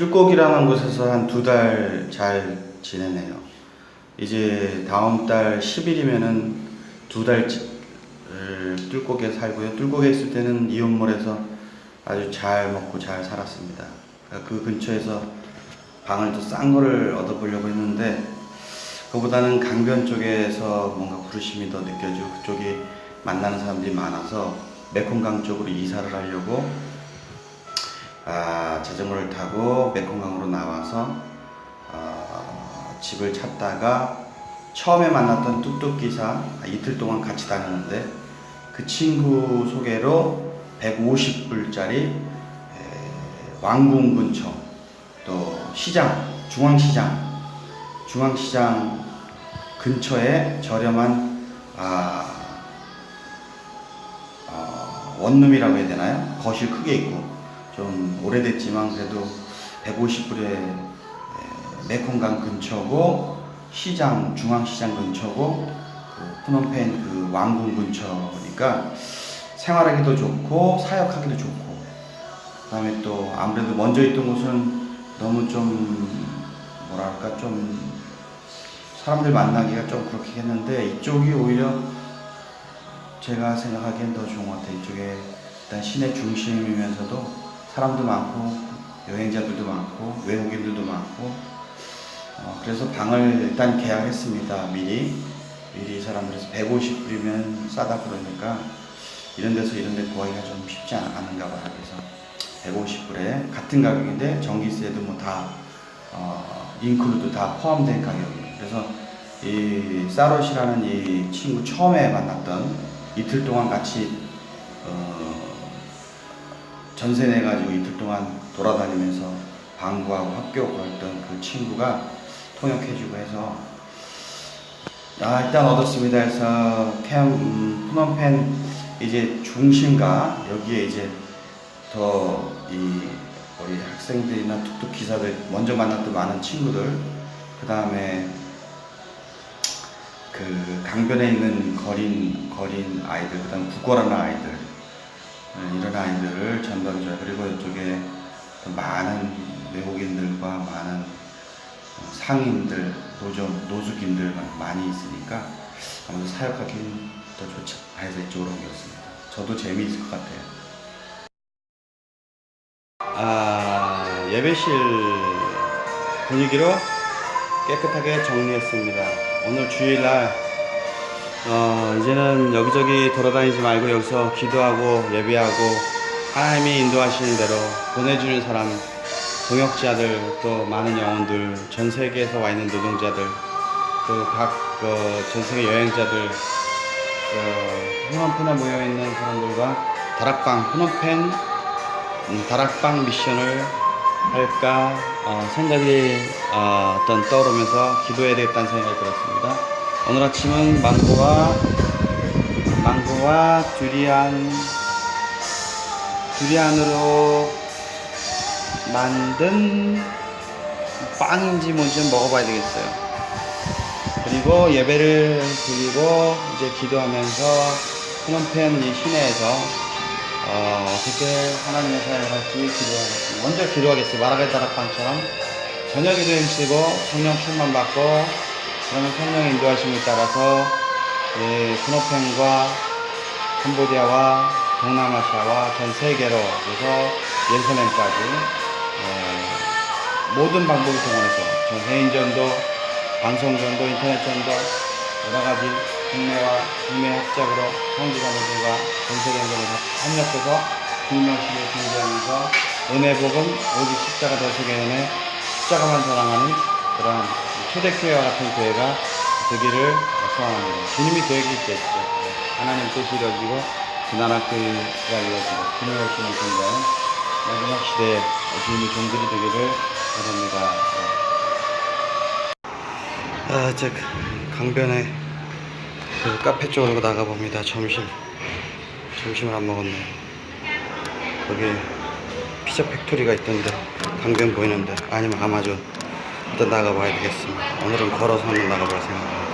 어, 뚫고기라는 곳에서 한 두 달 잘 지내네요. 이제 다음 달 10일이면은 두달 뚫고기에 살고요. 뚫고기에 있을 때는 이온몰에서 아주 잘 먹고 잘 살았습니다. 그 근처에서 방을 또 싼 거를 얻어보려고 했는데 그보다는 강변 쪽에서 뭔가 부르심이 더 느껴지고 그쪽이 만나는 사람들이 많아서 메콩강 쪽으로 이사를 하려고 아, 자전거를 타고 메콩강으로 나와서 어, 집을 찾다가 처음에 만났던 뚝뚝 기사 이틀 동안 같이 다녔는데 그 친구 소개로 150불짜리 왕궁 근처 또 시장 중앙시장 중앙시장 근처에 저렴한 아, 어, 원룸이라고 해야 되나요? 거실 크게 있고 좀 오래됐지만 그래도 150불에 메콩강 근처고 시장 중앙시장 근처고 그 프놈펜 그 왕궁 근처니까 생활하기도 좋고 사역하기도 좋고 그다음에 또 아무래도 먼저 있던 곳은 너무 좀 뭐랄까 좀 사람들 만나기가 좀 그렇게 했는데 이쪽이 오히려 제가 생각하기엔 더 좋은 것 같아요. 이쪽에 일단 시내 중심이면서도 사람도 많고 여행자들도 많고 외국인들도 많고 어, 그래서 방을 일단 계약했습니다. 미리 미리 사람들에서 150불이면 싸다 그러니까 이런 데서 이런 데 구하기가 좀 쉽지 않- 않은가 봐요. 그래서 150불에 같은 가격인데 전기세도 뭐다 어, 인클루드 다 포함된 가격이에요. 그래서 이 사롯이라는 이 친구 처음에 만났던 이틀 동안 같이 어, 전세 내 가지고 이틀 동안 돌아다니면서 방구하고 학교 갔던 그 친구가 통역해주고 해서 아 일단 얻었습니다. 해서 캠 음, 프놈펜 이제 중심가 여기에 이제 더 이 우리 학생들이나 툭툭 기사들 먼저 만났던 많은 친구들 그 다음에 그 강변에 있는 거린 거린 아이들 그다음 국어라는 아이들 네, 이런 아이들을 전담줘요 그리고 이쪽에 또 많은 외국인들과 많은 어, 상인들 노조 노숙인들 많이 있으니까 아무래도 사역하기 더 좋지 해서 이쪽으로 옮겼습니다. 저도 재미있을 것 같아요. 아 예배실 분위기로 깨끗하게 정리했습니다. 오늘 주일날 어, 이제는 여기저기 돌아다니지 말고 여기서 기도하고 예배하고 하나님이 인도하시는 대로 보내주는 사람 동역자들 또 많은 영혼들 전 세계에서 와 있는 노동자들 또 각전 세계 여행자들 어, 프놈펜에 모여 있는 사람들과 다락방 프놈펜 음, 다락방 미션을 할까 어, 생각이 어, 떤 떠오르면서 기도해야 되겠다는 생각이 들었습니다. 오늘 아침은 망고와 망고와 두리안 두리안으로 만든 빵인지 뭔지 좀 먹어봐야 되겠어요. 그리고 예배를 드리고 이제 기도하면서 프놈펜 이 시내에서 어, 어떻게 하나님의 사역을 할지 기도하겠습니다. 먼저 기도하겠습니다. 마라갈 다락방처럼 저녁 기도 힘쓰고 성령 충만 받고 그러면 성령 인도하심에 따라서 예, 프노펜과 캄보디아와 동남아시아와 전 세계로 그래서 예루살렘까지 예, 모든 방법을 통해서 전 개인전도 방송전도 인터넷전도 여러 가지 국내와 국내 합작으로 성지자매들과 전세계연구를 협력해서 국명식을 준비하면서 은혜복음 오직 십자가 더 세계 은혜 십자가만 사랑하는 그러한 초대교회와 같은 교회가 되기를 소원합니다. 주님이 계획이 있겠죠. 하나님 뜻이 이루어지고 그 나라 교회가 이루어지고 주님을 주는 공간 마지막 시대에 주님의 종들이 되기를 바랍니다. 아, 저 강변에 그 카페 쪽으로 나가 봅니다. 점심 점심을 안 먹었네. 거기 피자 팩토리가 있던데 강변 보이는데 아니면 아마존 일단 나가봐야 되겠습니다. 오늘은 걸어서 한번 나가볼 생각입니다.